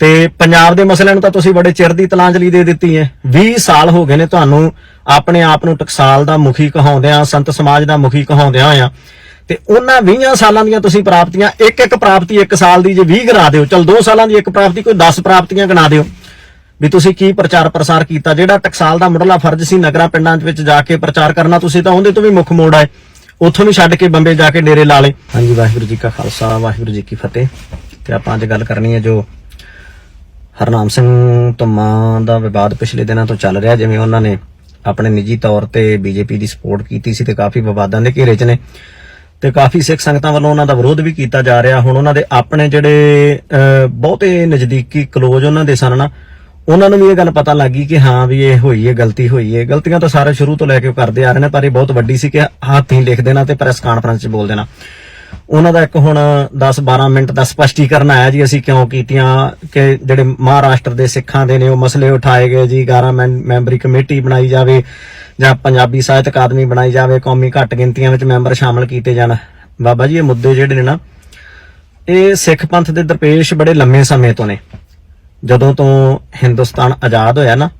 ਤੇ ਪੰਜਾਬ ਦੇ ਮਸਲਿਆਂ ਨੂੰ ਤਾਂ ਤੁਸੀਂ ਬੜੇ ਚਿਰ ਦੀ ਤਲਾਂਜਲੀ ਦੇ ਦਿੱਤੀ ਹੈ। 20 ਸਾਲ ਹੋ ਗਏ ਨੇ ਤੁਹਾਨੂੰ ਆਪਣੇ ਆਪ ਨੂੰ ਟਕਸਾਲ ਦਾ ਮੁਖੀ ਕਹਾਉਂਦਿਆਂ, ਸੰਤ ਸਮਾਜ ਦਾ ਮੁਖੀ ਕਹਾਉਂਦਿਆਂ ਆ। ਤੇ ਉਹਨਾਂ 20 ਸਾਲਾਂ ਦੀਆਂ ਤੁਸੀਂ ਪ੍ਰਾਪਤੀਆਂ ਇੱਕ ਇੱਕ ਪ੍ਰਾਪਤੀ ਇੱਕ ਸਾਲ ਦੀ ਜੇ 20 ਗਿਣਾ ਦਿਓ, ਚਲ 2 ਸਾਲਾਂ ਦੀ ਇੱਕ ਪ੍ਰਾਪਤੀ, ਕੋਈ 10 ਪ੍ਰਾਪਤੀਆਂ ਗਣਾ ਦਿਓ। ਵੀ ਤੁਸੀਂ ਕੀ ਪ੍ਰਚਾਰ ਪ੍ਰਸਾਰ ਕੀਤਾ, ਜਿਹੜਾ ਟਕਸਾਲ ਦਾ ਮੁੱਢਲਾ ਫਰਜ਼ ਸੀ ਨਗਰਾਂ ਪਿੰਡਾਂ ਵਿੱਚ ਜਾ ਕੇ ਪ੍ਰਚਾਰ ਕਰਨਾ, ਤੁਸੀਂ ਤਾਂ ਉਹਦੇ ਤੋਂ ਵੀ ਮੁੱਖ ਮੋੜ ਆਏ। ਉੱਥੋਂ ਵੀ ਛੱਡ ਕੇ ਬੰਬੇ ਜਾ ਕੇ ਡੇਰੇ ਲਾ ਲਏ। ਹਾਂਜੀ, ਵਾਹਿਗੁਰੂ ਜੀ ਕਾ ਖਾਲਸਾ, ਵਾਹਿਗੁਰੂ ਜੀ ਕੀ ਫਤਿਹ। ਤੇ ਆਪਾਂ ਅੱਜ ਗੱਲ ਕਰਨੀ ਹੈ ਜੋ ਹਰਨਾਮ ਸਿੰਘ ਧੁੰਮਾ ਦਾ ਵਿਵਾਦ ਪਿਛਲੇ ਦਿਨਾਂ ਤੋਂ ਚੱਲ ਰਿਹਾ, ਜਿਵੇਂ ਉਹਨਾਂ ਨੇ ਆਪਣੇ ਨਿੱਜੀ ਤੌਰ ਤੇ ਬੀਜੇਪੀ ਦੀ ਸਪੋਰਟ ਕੀਤੀ ਸੀ ਤੇ ਕਾਫੀ ਵਿਵਾਦਾਂ ਦੇ ਘੇਰੇ 'ਚ ਨੇ। ਤੇ ਕਾਫੀ ਸਿੱਖ ਸੰਗਤਾਂ ਵੱਲੋਂ ਉਹਨਾਂ ਦਾ ਵਿਰੋਧ ਵੀ ਕੀਤਾ ਜਾ ਰਿਹਾ। ਹੁਣ ਉਹਨਾਂ ਦੇ ਆਪਣੇ ਜਿਹੜੇ ਬਹੁਤੇ ਨਜ਼ਦੀਕੀ ਕਲੋਜ਼ ਉਹਨਾਂ ਦੇ ਸਨ ਨਾ, ਉਹਨਾਂ ਨੂੰ ਵੀ ਇਹ ਗੱਲ ਪਤਾ ਲੱਗੀ ਕਿ ਹਾਂ ਵੀ ਇਹ ਹੋਈ ਹੈ ਗਲਤੀ ਹੋਈ ਹੈ ਗਲਤੀਆਂ ਤਾਂ ਸਾਰੇ ਸ਼ੁਰੂ ਤੋਂ ਲੈ ਕੇ ਉਹ ਕਰਦੇ ਆ ਰਹੇ ਨੇ, ਪਰ ਇਹ ਬਹੁਤ ਵੱਡੀ ਸੀ ਕਿ ਹੱਥ ਹੀ ਲਿਖ ਦੇਣਾ ਤੇ ਪ੍ਰੈਸ ਕਾਨਫਰੰਸ 'ਚ ਬੋਲ ਦੇਣਾ। ਉਹਨਾਂ ਦਾ ਇੱਕ ਹੁਣ 10-12 ਮਿੰਟ ਦਾ ਸਪਸ਼ਟੀਕਰਨ ਆਇਆ ਜੀ, ਅਸੀਂ ਕਿਉਂ ਕੀਤੀਆਂ, ਕਿ ਜਿਹੜੇ ਮਹਾਰਾਸ਼ਟਰ ਦੇ ਸਿੱਖਾਂ ਦੇ ਨੇ, ਉਹ ਮਸਲੇ ਉਠਾਏ ਗਏ ਜੀ 11 ਮੈਂਬਰੀ ਕਮੇਟੀ ਬਣਾਈ ਜਾਵੇ ਜਾਂ ਪੰਜਾਬੀ ਸਾਹਿਤ ਅਕਾਦਮੀ ਬਣਾਈ ਜਾਵੇ, ਕੌਮੀ ਘੱਟ ਗਿਣਤੀਆਂ ਵਿੱਚ ਮੈਂਬਰ ਸ਼ਾਮਲ ਕੀਤੇ ਜਾਣ। ਬਾਬਾ ਜੀ, ਇਹ ਮੁੱਦੇ ਜਿਹੜੇ ਨੇ ਨਾ, ਇਹ ਸਿੱਖ ਪੰਥ ਦੇ ਦਰਪੇਸ਼ ਬੜੇ ਲੰਮੇ ਸਮੇਂ ਤੋਂ ਨੇ। ਜਦੋਂ ਤੋਂ ਹਿੰਦੁਸਤਾਨ ਆਜ਼ਾਦ ਹੋਇਆ ਨਾ,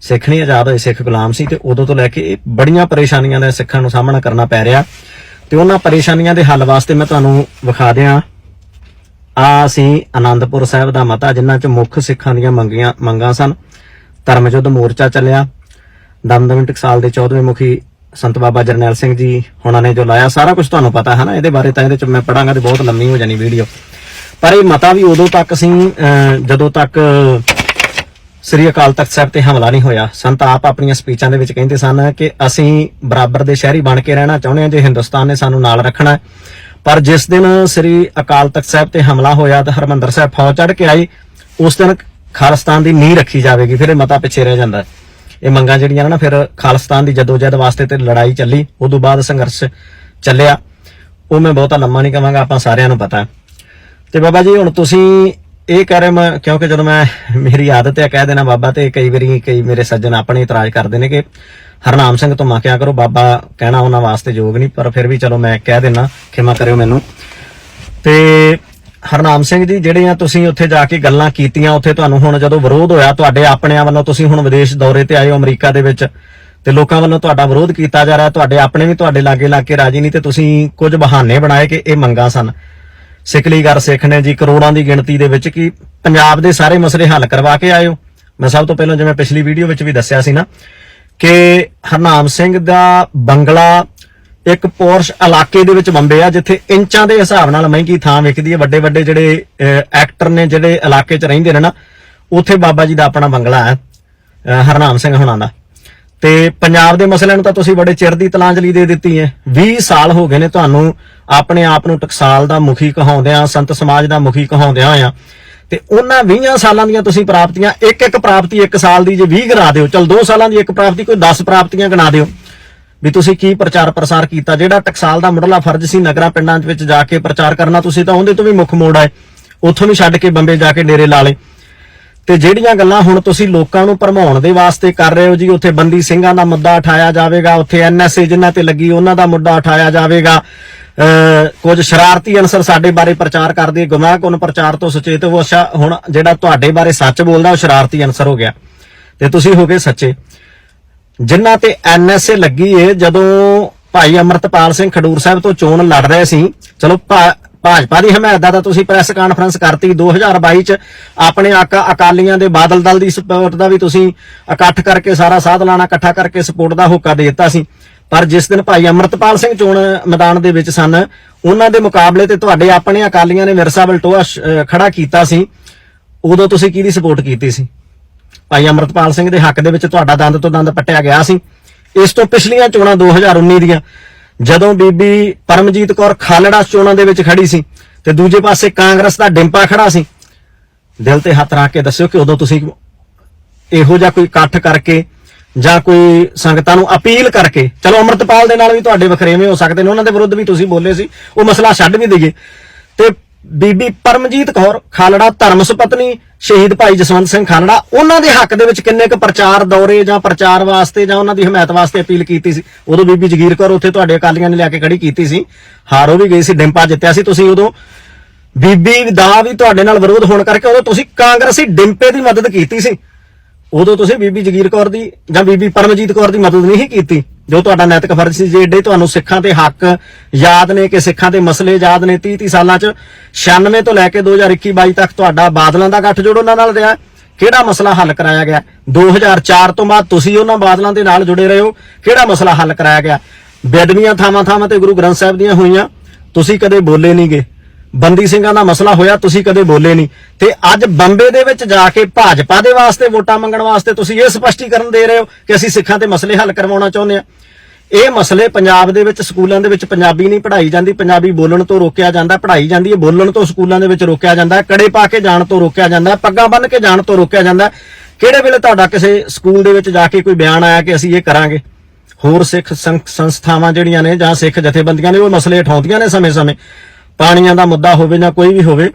ਸਿੱਖ ਨਹੀਂ ਆਜ਼ਾਦ ਹੋਏ, ਸਿੱਖ ਗੁਲਾਮ ਸੀ, ਤੇ ਉਦੋਂ ਤੋਂ ਲੈ ਕੇ ਇਹ ਬੜੀਆਂ ਪਰੇਸ਼ਾਨੀਆਂ ਦਾ ਸਿੱਖਾਂ ਨੂੰ ਸਾਹਮਣਾ ਕਰਨਾ ਪੈ ਰਿਹਾ। ਤੇ ਉਹਨਾਂ ਪਰੇਸ਼ਾਨੀਆਂ ਦੇ ਹੱਲ ਵਾਸਤੇ ਮੈਂ ਤੁਹਾਨੂੰ ਵਿਖਾ ਦਿਆਂ। ਆ ਅਸੀਂ ਆਨੰਦਪੁਰ ਸਾਹਿਬ ਦਾ ਮਤਾ, ਜਿਨ੍ਹਾਂ ਚ ਮੁੱਖ ਸਿੱਖਾਂ ਦੀਆਂ ਮੰਗੀਆਂ, ਮੰਗਾਂ ਸਨ। ਧਰਮ ਯੁੱਧ ਮੋਰਚਾ ਚੱਲਿਆ। ਦਮਦਮੀ ਟਕਸਾਲ ਦੇ 14ਵੇਂ ਮੁਖੀ ਸੰਤ ਬਾਬਾ ਜਰਨੈਲ ਸਿੰਘ ਜੀ ਹੁਣਾਂ ਨੇ ਜੋ ਲਾਇਆ, ਸਾਰਾ ਕੁਝ ਤੁਹਾਨੂੰ ਪਤਾ ਹੈ ਨਾ ਇਹਦੇ ਬਾਰੇ ਤਾਂ ਇਹਦੇ ਚ ਮੈਂ ਪੜਾਂਗਾ ਤੇ ਬਹੁਤ ਲੰਮੀ ਹੋ ਜਾਣੀ ਵੀਡੀਓ। ਪਰ ਇਹ ਮਤਾ ਵੀ ਉਦੋਂ ਤੱਕ ਅਸੀਂ ਜਦੋਂ ਤੱਕ ਸ੍ਰੀ ਅਕਾਲ ਤਖਤ ਸਾਹਿਬ ਤੇ ਹਮਲਾ ਨਹੀਂ ਹੋਇਆ। ਸੰਤ ਆਪ ਆਪਣੀਆਂ ਸਪੀਚਾਂ ਦੇ ਵਿੱਚ ਕਹਿੰਦੇ ਸਨ ਕਿ ਅਸੀਂ ਬਰਾਬਰ ਦੇ ਸ਼ਹਿਰੀ ਬਣ ਕੇ ਰਹਿਣਾ ਚਾਹੁੰਦੇ ਹਾਂ, ਜੇ ਹਿੰਦੁਸਤਾਨ ਨੇ ਸਾਨੂੰ ਨਾਲ ਰੱਖਣਾ ਪਰ ਜਿਸ ਦਿਨ ਸ੍ਰੀ ਅਕਾਲ ਤਖਤ ਸਾਹਿਬ ਤੇ ਹਮਲਾ ਹੋਇਆ ਤਾਂ ਹਰਮੰਦਰ ਸਾਹਿਬ ਫੌਜ ਚੜ ਕੇ ਆਈ। ਉਸ ਦਿਨ ਖਾਲਿਸਤਾਨ ਦੀ ਨੀਂਹ ਰੱਖੀ ਜਾਵੇਗੀ, ਫਿਰ ਇਹ ਮਤਾ ਪਿੱਛੇ ਰਹਿ ਜਾਂਦਾ ਇਹ ਮੰਗਾਂ ਜਿਹੜੀਆਂ ਨਾ ਫਿਰ ਖਾਲਿਸਤਾਨ ਦੀ ਜਦੋਜਹਿਦ ਵਾਸਤੇ ਤੇ ਲੜਾਈ ਚੱਲੀ। ਉਦੋਂ ਬਾਅਦ ਸੰਘਰਸ਼ ਚੱਲਿਆ। ਉਹ ਮੈਂ ਬਹੁਤਾ ਲੰਮਾ ਨਹੀਂ ਕਵਾਂਗਾ, ਆਪਾਂ ਸਾਰਿਆਂ ਨੂੰ ਪਤਾ ਤੇ ਬਾਬਾ ਜੀ, ਹੁਣ ਤੁਸੀਂ ਇਹ ਕਹਿ ਰਹੇ ਮੈਂ, ਕਿਉਂਕਿ ਜਦੋਂ ਮੈਂ ਮੇਰੀ ਆਦਤ ਹੈ ਕਹਿ ਦੇਣਾ ਬਾਬਾ ਤੇ ਕਈ ਵਾਰੀ ਕਈ ਮੇਰੇ ਸੱਜਣ ਆਪਣੇ ਇਤਰਾਜ਼ ਕਰਦੇ ਨੇ ਕਿ ਹਰਨਾਮ ਸਿੰਘ ਤੋਂ ਮਾਕਿਆ ਕਰੋ, ਬਾਬਾ ਕਹਿਣਾ ਉਹਨਾਂ ਵਾਸਤੇ ਯੋਗ ਨਹੀਂ, ਪਰ ਫਿਰ ਵੀ ਚਲੋ ਮੈਂ ਕਹਿ ਦੇਣਾ ਖਿਮਾ ਕਰਿਓ ਮੈਨੂੰ। ਤੇ ਹਰਨਾਮ ਸਿੰਘ ਜੀ, ਜਿਹੜੀਆਂ ਤੁਸੀਂ ਉੱਥੇ ਜਾ ਕੇ ਗੱਲਾਂ ਕੀਤੀਆਂ, ਉੱਥੇ ਤੁਹਾਨੂੰ ਹੁਣ ਜਦੋਂ ਵਿਰੋਧ ਹੋਇਆ ਤੁਹਾਡੇ ਆਪਣਿਆਂ ਵੱਲੋਂ, ਤੁਸੀਂ ਹੁਣ ਵਿਦੇਸ਼ ਦੌਰੇ ਤੇ ਆਏ ਹੋ ਅਮਰੀਕਾ ਦੇ ਵਿੱਚ, ਤੇ ਲੋਕਾਂ ਵੱਲੋਂ ਤੁਹਾਡਾ ਵਿਰੋਧ ਕੀਤਾ ਜਾ ਰਿਹਾ, ਤੁਹਾਡੇ ਆਪਣੇ ਵੀ ਤੁਹਾਡੇ ਲਾਗੇ ਲਾਗੇ ਰਾਜੀ ਨਹੀਂ, ਤੇ ਤੁਸੀਂ ਕੁਝ ਬਹਾਨੇ ਬਣਾਏ ਕਿ ਇਹ ਮੰਗਾਂ ਸਨ। ਸਿਕਲੀਗਰ ਸਿੱਖ ਨੇ ਜੀ, ਕਰੋੜਾਂ ਦੀ ਗਿਣਤੀ ਦੇ ਵਿੱਚ ਕਿ ਪੰਜਾਬ ਦੇ ਸਾਰੇ ਮਸਲੇ ਹੱਲ ਕਰਵਾ ਕੇ ਆਇਓ। ਮੈਂ ਸਭ ਤੋਂ ਪਹਿਲਾਂ ਜਿਵੇਂ ਪਿਛਲੀ ਵੀਡੀਓ ਵਿੱਚ ਵੀ ਦੱਸਿਆ ਸੀ ਨਾ, ਕਿ ਹਰਨਾਮ ਸਿੰਘ ਦਾ ਬੰਗਲਾ ਇੱਕ ਪੋਰਸ਼ ਇਲਾਕੇ ਦੇ ਵਿੱਚ ਬੰਬੇ ਆ, ਜਿੱਥੇ ਇੰਚਾਂ ਦੇ ਹਿਸਾਬ ਨਾਲ ਮਹਿੰਗੀ ਥਾਂ ਵਿਕਦੀ ਹੈ ਵੱਡੇ ਵੱਡੇ ਜਿਹੜੇ ਐਕਟਰ ਨੇ ਜਿਹੜੇ ਇਲਾਕੇ 'ਚ ਰਹਿੰਦੇ ਨੇ ਨਾ, ਉੱਥੇ ਬਾਬਾ ਜੀ ਦਾ ਆਪਣਾ ਬੰਗਲਾ ਹੈ ਹਰਨਾਮ ਸਿੰਘ ਹੁਣਾਂ ਦਾ। ਤੇ ਪੰਜਾਬ ਦੇ ਮਸਲਿਆਂ ਨੂੰ ਤਾਂ ਤੁਸੀਂ ਬੜੇ ਚਿਰ ਦੀ ਤਲਾਂਜਲੀ ਦੇ ਦਿੱਤੀ ਹੈ। 20 ਸਾਲ ਹੋ ਗਏ ਨੇ ਤੁਹਾਨੂੰ ਆਪਣੇ ਆਪ ਨੂੰ ਟਕਸਾਲ ਦਾ ਮੁਖੀ ਕਹਾਉਂਦਿਆਂ, ਸੰਤ ਸਮਾਜ ਦਾ ਮੁਖੀ ਕਹਾਉਂਦਿਆਂ ਆ। ਤੇ ਉਹਨਾਂ 20 ਸਾਲਾਂ ਦੀਆਂ ਤੁਸੀਂ ਪ੍ਰਾਪਤੀਆਂ ਇੱਕ ਇੱਕ ਪ੍ਰਾਪਤੀ ਇੱਕ ਸਾਲ ਦੀ ਜੇ 20 ਗਿਣਾ ਦਿਓ, ਚਲ 2 ਸਾਲਾਂ ਦੀ ਇੱਕ ਪ੍ਰਾਪਤੀ, ਕੋਈ 10 ਪ੍ਰਾਪਤੀਆਂ ਗਿਣਾ ਦਿਓ। ਵੀ ਤੁਸੀਂ ਕੀ ਪ੍ਰਚਾਰ ਪ੍ਰਸਾਰ ਕੀਤਾ, ਜਿਹੜਾ ਟਕਸਾਲ ਦਾ ਮੁੱਢਲਾ ਫਰਜ਼ ਸੀ ਨਗਰਾਂ ਪਿੰਡਾਂ ਵਿੱਚ ਜਾ ਕੇ ਪ੍ਰਚਾਰ ਕਰਨਾ, ਤੁਸੀਂ ਤਾਂ ਉਹਦੇ ਤੋਂ ਵੀ ਮੁੱਖ ਮੋੜ ਆਏ। ਉੱਥੋਂ ਵੀ ਛੱਡ ਕੇ ਬੰਬੇ ਜਾ ਕੇ ਡੇਰੇ ਲਾ ਲਏ। ਤੇ ਜਿਹੜੀਆਂ ਗੱਲਾਂ ਹੁਣ ਤੁਸੀਂ ਲੋਕਾਂ ਨੂੰ ਭਰਮਾਉਣ ਦੇ ਵਾਸਤੇ ਕਰ ਰਹੇ ਹੋ ਜੀ, ਉੱਥੇ ਬੰਦੀ ਸਿੰਘਾਂ ਦਾ ਮੁੱਦਾ ਉਠਾਇਆ ਜਾਵੇਗਾ, ਉੱਥੇ ਐਨਐਸਏ ਜਿਨ੍ਹਾਂ ਤੇ ਲੱਗੀ ਉਹਨਾਂ ਦਾ ਮੁੱਦਾ ਉਠਾਇਆ ਜਾਵੇਗਾ। ਅਹ, ਕੁਝ ਸ਼ਰਾਰਤੀ ਅਨਸਰ ਸਾਡੇ ਬਾਰੇ ਪ੍ਰਚਾਰ ਕਰਦੇ ਗੁੰਮਰਾਹਕੁਨ ਪ੍ਰਚਾਰ ਤੋਂ ਸੁਚੇਤ ਉਹ ਅੱਛਾ, ਹੁਣ ਜਿਹੜਾ ਤੁਹਾਡੇ ਬਾਰੇ ਸੱਚ ਬੋਲਦਾ, ਉਹ ਸ਼ਰਾਰਤੀ ਅਨਸਰ ਹੋ ਗਿਆ। ਤੇ ਤੁਸੀਂ ਹੋ ਗਏ ਸੱਚੇ। ਜਿਨ੍ਹਾਂ ਤੇ ਐਨਐਸਏ ਲੱਗੀ ਏ, ਜਦੋਂ ਭਾਈ ਅਮਰਤਪਾਲ ਸਿੰਘ ਖਡੂਰ ਸਾਹਿਬ ਤੋਂ ਚੋਣ ਲੜ ਰਹੇ ਸੀ, ਚਲੋ ਭਾ- ਭਾਜਪਾ ਦੀ ਹਮਾਇਤ ਦਾ ਤਾਂ ਤੁਸੀਂ ਪ੍ਰੈਸ ਕਾਨਫਰੰਸ ਕਰਤੀ 2022 ਚ। ਆਪਣੇ ਆਕਾ ਅਕਾਲੀਆਂ ਦੇ ਬਾਦਲ ਦਲ ਦੀ ਸਪੋਰਟ ਦਾ ਵੀ ਤੁਸੀਂ ਇਕੱਠ ਕਰਕੇ ਸਾਰਾ ਸਾਧ ਲਾਣਾ, ਇਕੱਠਾ ਕਰਕੇ ਸਪੋਰਟ ਦਾ ਹੋਕਾ ਦੇ ਦਿੱਤਾ ਸੀ। ਪਰ ਜਿਸ ਦਿਨ ਭਾਈ ਅਮਰਤਪਾਲ ਸਿੰਘ ਚੋਣ ਮੈਦਾਨ ਦੇ ਵਿੱਚ ਸਨ, ਉਹਨਾਂ ਦੇ ਮੁਕਾਬਲੇ ਤੇ ਤੁਹਾਡੇ ਆਪਣੇ ਅਕਾਲੀਆਂ ਨੇ ਵਿਰਸਾ ਬਲਟੋਆ ਖੜਾ ਕੀਤਾ ਸੀ। ਉਦੋਂ ਤੁਸੀਂ ਕਿਹਦੀ ਸਪੋਰਟ ਕੀਤੀ ਸੀ? ਭਾਈ ਅਮਰਤਪਾਲ ਸਿੰਘ ਦੇ ਹੱਕ ਦੇ ਵਿੱਚ ਤੁਹਾਡਾ ਦੰਦ ਤੋਂ ਦੰਦ ਪੱਟਿਆ ਗਿਆ ਸੀ। ਇਸ ਤੋਂ ਪਿਛਲੀਆਂ ਚੋਣਾਂ 2019 ਦੀਆਂ ਜਦੋਂ ਬੀਬੀ ਪਰਮਜੀਤ ਕੌਰ ਖਾਲੜਾ ਚੋਣਾਂ ਦੇ ਵਿੱਚ ਖੜੀ ਸੀ ਤੇ ਦੂਜੇ ਪਾਸੇ ਕਾਂਗਰਸ ਦਾ ਡਿੰਪਾ ਖੜਾ ਸੀ, ਦਿਲ ਤੇ ਹੱਥ ਰੱਖ ਕੇ ਦੱਸਿਓ ਕਿ ਉਦੋਂ ਤੁਸੀਂ ਇਹੋ ਜਿਹਾ ਕੋਈ ਇਕੱਠ ਕਰਕੇ ਜਾਂ ਕੋਈ ਸੰਗਤਾਂ ਨੂੰ ਅਪੀਲ ਕਰਕੇ, ਚਲੋ ਅਮਰਤਪਾਲ ਦੇ ਨਾਲ ਵੀ ਤੁਹਾਡੇ ਵਖਰੇਵੇਂ ਹੋ ਸਕਦੇ ਨੇ, ਉਹਨਾਂ ਦੇ ਵਿਰੁੱਧ ਵੀ ਤੁਸੀਂ ਬੋਲੇ ਸੀ, ਉਹ ਮਸਲਾ ਛੱਡ ਵੀ ਦਈਏ। ਤੇ ਬੀਬੀ ਪਰਮਜੀਤ ਕੌਰ ਖਾਲੜਾ ਧਰਮ ਸੁਪਤਨੀ ਸ਼ਹੀਦ ਭਾਈ ਜਸਵੰਤ ਸਿੰਘ ਖਾਲੜਾ ਉਹਨਾਂ ਦੇ ਹੱਕ ਦੇ ਵਿੱਚ ਕਿੰਨੇ ਕੁ ਪ੍ਰਚਾਰ ਦੌਰੇ ਜਾਂ ਪ੍ਰਚਾਰ ਵਾਸਤੇ ਜਾਂ ਉਹਨਾਂ ਦੀ ਹਮਾਇਤ ਵਾਸਤੇ ਅਪੀਲ ਕੀਤੀ ਸੀ? ਉਦੋਂ ਬੀਬੀ ਜਗੀਰ ਕੌਰ ਉੱਥੇ ਤੁਹਾਡੇ ਅਕਾਲੀਆਂ ਨੇ ਲਿਆ ਕੇ ਖੜੀ ਕੀਤੀ ਸੀ। ਹਾਰੋ ਵੀ ਗਈ ਸੀ, ਡਿੰਪਾ ਜਿੱਤਿਆ ਸੀ। ਤੁਸੀਂ ਉਦੋਂ ਬੀਬੀ ਦਾ ਵੀ ਤੁਹਾਡੇ ਨਾਲ ਵਿਰੋਧ ਹੋਣ ਕਰਕੇ ਉਦੋਂ ਤੁਸੀਂ ਕਾਂਗਰਸੀ ਡਿੰਪੇ ਦੀ ਮਦਦ ਕੀਤੀ ਸੀ। ਉਦੋਂ ਤੁਸੀਂ ਬੀਬੀ ਜਗੀਰ ਕੌਰ ਦੀ ਜਾਂ ਬੀਬੀ ਪਰਮਜੀਤ ਕੌਰ ਦੀ ਮਦਦ ਨਹੀਂ ਕੀਤੀ। ਜੋ ਤੁਹਾਡਾ ਨੈਤਿਕ ਫਰਜ਼ ਸੀ ਜੇ ਏਡੇ ਤੁਹਾਨੂੰ ਸਿੱਖਾਂ ਤੇ ਹੱਕ ਯਾਦ ਨੇ ਕਿ ਸਿੱਖਾਂ ਦੇ ਮਸਲੇ ਯਾਦ ਨੇ 30 30 ਸਾਲਾਂ ਚ 96 ਤੋਂ ਲੈ ਕੇ 2021 22 ਤੱਕ ਤੁਹਾਡਾ ਬਾਦਲਾਂ ਦਾ ਗੱਠ ਜੋੜ ਉਹਨਾਂ ਨਾਲ ਰਿਹਾ। ਕਿਹੜਾ ਮਸਲਾ ਹੱਲ ਕਰਾਇਆ ਗਿਆ? 2004 ਤੋਂ ਬਾਅਦ ਤੁਸੀਂ ਉਹਨਾਂ ਬਾਦਲਾਂ ਦੇ ਨਾਲ ਜੁੜੇ ਰਹੇ। ਹੋ ਕਿਹੜਾ ਮਸਲਾ ਹੱਲ ਕਰਾਇਆ ਗਿਆ? ਬੇਦਮੀਆਂ ਥਾਵਾਂ ਥਾਵਾਂ ਤੇ ਗੁਰੂ ਗ੍ਰੰਥ ਸਾਹਿਬ ਦੀਆਂ ਹੋਈਆਂ। ਤੁਸੀਂ ਕਦੇ ਬੋਲੇ ਨਹੀਂਗੇ ਬੰਦੀ ਸਿੰਘਾਂ ਦਾ ਮਸਲਾ ਹੋਇਆ, ਤੁਸੀਂ ਕਦੇ ਬੋਲੇ ਨਹੀਂ। ਤੇ ਅੱਜ ਬੰਬੇ ਦੇ ਵਿੱਚ ਜਾ ਕੇ ਭਾਜਪਾ ਦੇ ਵਾਸਤੇ ਵੋਟਾਂ ਮੰਗਣ ਵਾਸਤੇ ਤੁਸੀਂ ਇਹ ਸਪਸ਼ਟੀਕਰਨ ਦੇ ਰਹੇ ਹੋ ਕਿ ਅਸੀਂ ਸਿੱਖਾਂ ਦੇ ਮਸਲੇ ਹੱਲ ਕਰਵਾਉਣਾ ਚਾਹੁੰਦੇ ਆ ਇਹ ਮਸਲੇ ਪੰਜਾਬ ਦੇ ਵਿੱਚ, ਸਕੂਲਾਂ ਦੇ ਵਿੱਚ ਪੰਜਾਬੀ ਨਹੀਂ ਪੜ੍ਹਾਈ ਜਾਂਦੀ, ਪੰਜਾਬੀ ਬੋਲਣ ਤੋਂ ਰੋਕਿਆ ਜਾਂਦਾ, ਪੜ੍ਹਾਈ ਜਾਂਦੀ ਹੈ, ਬੋਲਣ ਤੋਂ ਸਕੂਲਾਂ ਦੇ ਵਿੱਚ ਰੋਕਿਆ ਜਾਂਦਾ, ਕੜੇ ਪਾ ਕੇ ਜਾਣ ਤੋਂ ਰੋਕਿਆ ਜਾਂਦਾ, ਪੱਗਾਂ ਬੰਨ੍ਹ ਕੇ ਜਾਣ ਤੋਂ ਰੋਕਿਆ ਜਾਂਦਾ। ਕਿਹੜੇ ਵੇਲੇ ਤੁਹਾਡਾ ਕਿਸੇ ਸਕੂਲ ਦੇ ਵਿੱਚ ਜਾ ਕੇ ਕੋਈ ਬਿਆਨ ਆਇਆ ਕਿ ਅਸੀਂ ਇਹ ਕਰਾਂਗੇ? ਹੋਰ ਸਿੱਖ ਸੰਸਥਾਵਾਂ ਜਿਹੜੀਆਂ ਨੇ ਜਾਂ ਸਿੱਖ ਜਥੇਬੰਦੀਆਂ ਨੇ, ਉਹ ਮਸਲੇ ਉਠਾਉਂਦੀਆਂ ਨੇ ਸਮੇਂ-ਸਮੇਂ। ਪਾਣੀਆਂ ਦਾ ਮੁੱਦਾ ਹੋਵੇ ਜਾਂ ਕੋਈ ਵੀ ਹੋਵੇ,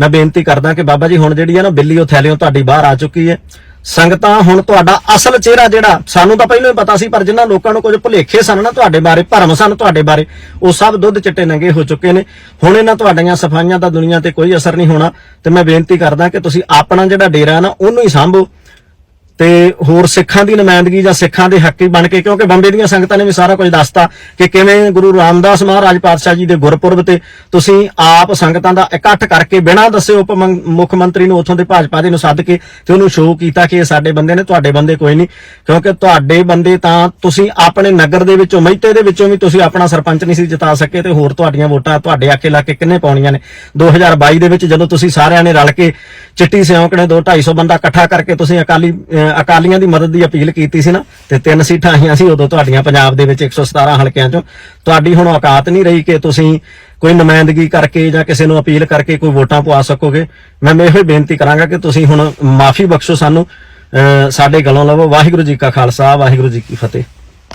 ਮੈਂ ਬੇਨਤੀ ਕਰਦਾ ਕਿ ਬਾਬਾ ਜੀ ਹੁਣ ਜਿਹੜੀ ਹੈ ਨਾ ਬਿੱਲੀ ਉਹ ਥੈਲਿਓਂ ਤੁਹਾਡੀ ਬਾਹਰ ਆ ਚੁੱਕੀ ਹੈ। ਸੰਗਤਾਂ ਹੁਣ ਤੁਹਾਡਾ ਅਸਲ ਚਿਹਰਾ ਜਿਹੜਾ, ਸਾਨੂੰ ਤਾਂ ਪਹਿਲਾਂ ਹੀ ਪਤਾ ਸੀ, ਪਰ ਜਿਨ੍ਹਾਂ ਲੋਕਾਂ ਨੂੰ ਕੁਝ ਭੁਲੇਖੇ ਸਨ ਨਾ ਤੁਹਾਡੇ ਬਾਰੇ, ਭਰਮ ਸਨ ਤੁਹਾਡੇ ਬਾਰੇ, ਉਹ ਸਭ ਦੁੱਧ ਚਿੱਟੇ ਨੰਗੇ ਹੋ ਚੁੱਕੇ ਨੇ। ਹੁਣ ਇਹਨਾਂ ਤੁਹਾਡੀਆਂ ਸਫਾਈਆਂ ਦਾ ਦੁਨੀਆ ਤੇ ਕੋਈ ਅਸਰ ਨਹੀਂ ਹੋਣਾ, ਤੇ ਮੈਂ ਬੇਨਤੀ ਕਰਦਾ ਕਿ ਤੁਸੀਂ ਆਪਣਾ ਜਿਹੜਾ ਡੇਰਾ ਨਾ, ਉਹਨੂੰ ਹੀ ਸੰਭੋ। ਤੇ ਹੋਰ ਸਿੱਖਾਂ ਦੀ ਨੁਮਾਇੰਦਗੀ ਜਾਂ ਸਿੱਖਾਂ ਦੇ ਹੱਕੀ ਬਣ ਕੇ, ਕਿਉਂਕਿ ਬੰਬੇ ਦੀਆਂ ਸੰਗਤਾਂ ਨੇ ਵੀ ਸਾਰਾ ਕੁਝ ਦੱਸਤਾ ਕਿ ਕਿਵੇਂ ਗੁਰੂ ਰਾਮਦਾਸ ਮਹਾਰਾਜ ਪਾਤਸ਼ਾਹ ਜੀ ਦੇ ਗੁਰਪੁਰਬ ਤੇ ਤੁਸੀਂ ਆਪ ਸੰਗਤਾਂ ਦਾ ਇਕੱਠ ਕਰਕੇ ਬਿਨਾਂ ਦੱਸੇ ਉਪ ਮੁੱਖ ਮੰਤਰੀ ਨੂੰ ਉੱਥੋਂ ਦੇ ਭਾਜਪਾ ਦੇ ਨੂੰ ਸੱਦ ਕੇ ਤੇ ਉਹਨੂੰ ਸ਼ੋਅ ਕੀਤਾ ਕਿ ਇਹ ਸਾਡੇ ਬੰਦੇ ਨੇ, ਤੁਹਾਡੇ ਬੰਦੇ ਕੋਈ ਨਹੀਂ। ਕਿਉਂਕਿ ਤੁਹਾਡੇ ਬੰਦੇ ਤਾਂ ਤੁਸੀਂ ਆਪਣੇ ਨਗਰ ਦੇ ਵਿੱਚੋਂ, ਮਹਿਤੇ ਦੇ ਵਿੱਚੋਂ ਵੀ ਤੁਸੀਂ ਆਪਣਾ ਸਰਪੰਚ ਨਹੀਂ ਸੀ ਜਿਤਾ ਸਕੇ ਤੇ ਹੋਰ ਤੁਹਾਡੀਆਂ ਵੋਟਾਂ ਤੁਹਾਡੇ ਆਕੇ ਲਾ ਕੇ ਕਿੰਨੇ ਪਾਉਣੀਆਂ ਨੇ। 2022 ਦੇ ਵਿੱਚ ਜਦੋਂ ਤੁਸੀਂ ਸਾਰਿਆਂ ਨੇ ਰਲ ਕੇ ਚਿੱਟੀ ਸਿਉਂਕ ਨੇ 2 250 ਬੰਦਾ ਇਕੱਠਾ ਕਰਕੇ ਤੁਸੀਂ ਅਕਾਲੀ, ਅਹ ਅਕਾਲੀਆਂ ਦੀ ਮਦਦ ਦੀ ਅਪੀਲ ਕੀਤੀ ਸੀ ਨਾ, ਤੇ ਤਿੰਨ ਸੀਟਾਂ ਆਈਆਂ ਸੀ, ਉਦੋਂ ਤੁਹਾਡੀਆਂ ਪੰਜਾਬ ਦੇ ਵਿੱਚ 117 ਹਲਕਿਆਂ ਚੋਂ। ਤੁਹਾਡੀ ਹੁਣ ਔਕਾਤ ਨਹੀਂ ਰਹੀ ਕਿ ਤੁਸੀਂ ਕੋਈ ਨੁਮਾਇੰਦਗੀ ਕਰਕੇ ਜਾਂ ਕਿਸੇ ਨੂੰ ਅਪੀਲ ਕਰਕੇ ਕੋਈ ਵੋਟਾਂ ਪਵਾ ਸਕੋਗੇ। ਮੈਂ ਇਹੋ ਹੀ ਬੇਨਤੀ ਕਰਾਂਗਾ ਕਿ ਤੁਸੀਂ ਹੁਣ ਮਾਫੀ ਬਖਸ਼ੋ ਸਾਨੂੰ। ਅਹ ਸਾਡੇ ਗਲੋਂ ਲਵੋ, ਵਾਹਿਗੁਰੂ ਜੀ ਕਾ ਖਾਲਸਾ, ਵਾਹਿਗੁਰੂ ਜੀ ਕੀ ਫਤਿਹ।